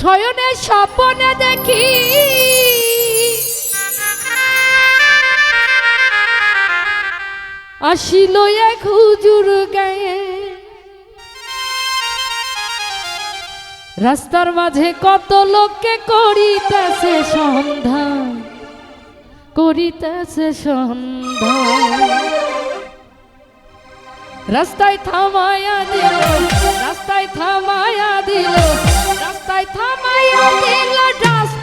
শয়নে স্বপ্নে দেখি। আসিল এক হুজুর গায়ে। রাস্তার মাঝে কত লোককে করিতেছে সন্ধ্যা করিতেছে সন্ধ্যা। রাস্তায় থামায়া দিল রাস্তায় থামায়া দিল রাস্তায় থামায়া দিল রাস্তা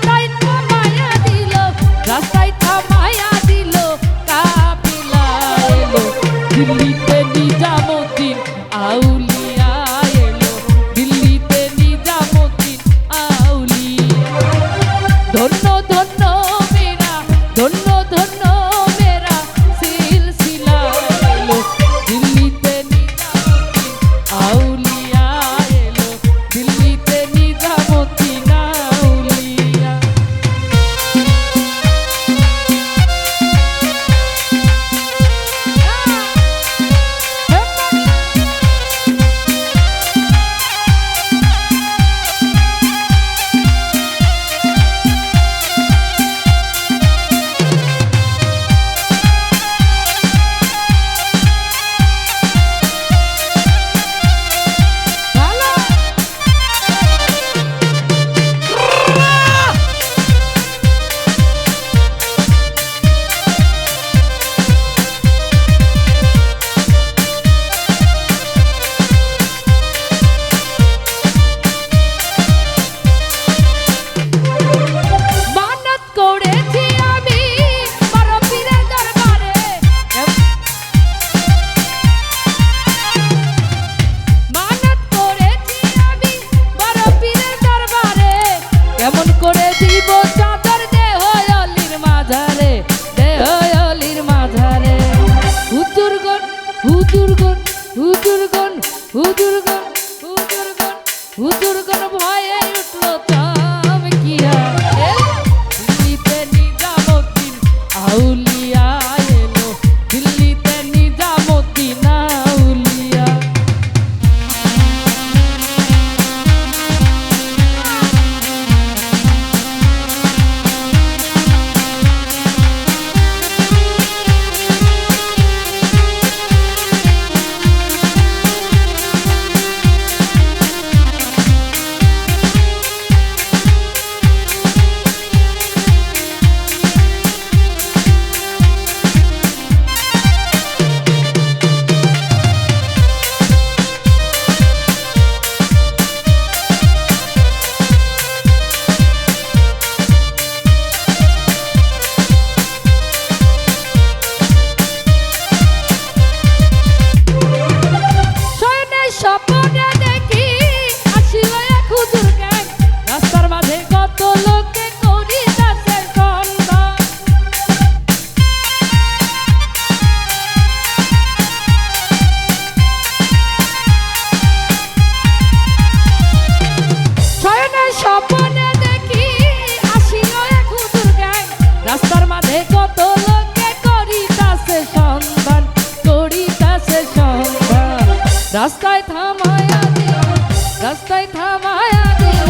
হুজুরগণ হুজুরগণ হুজুরগণ হুজুরগণ হুজুর রাস্তায় থামায়া দিল রাস্তায় থামায়া দিল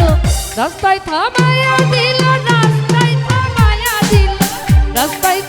রাস্তায় থামায়া দিল রাস্তায় থামায়া দিল রাস্তায়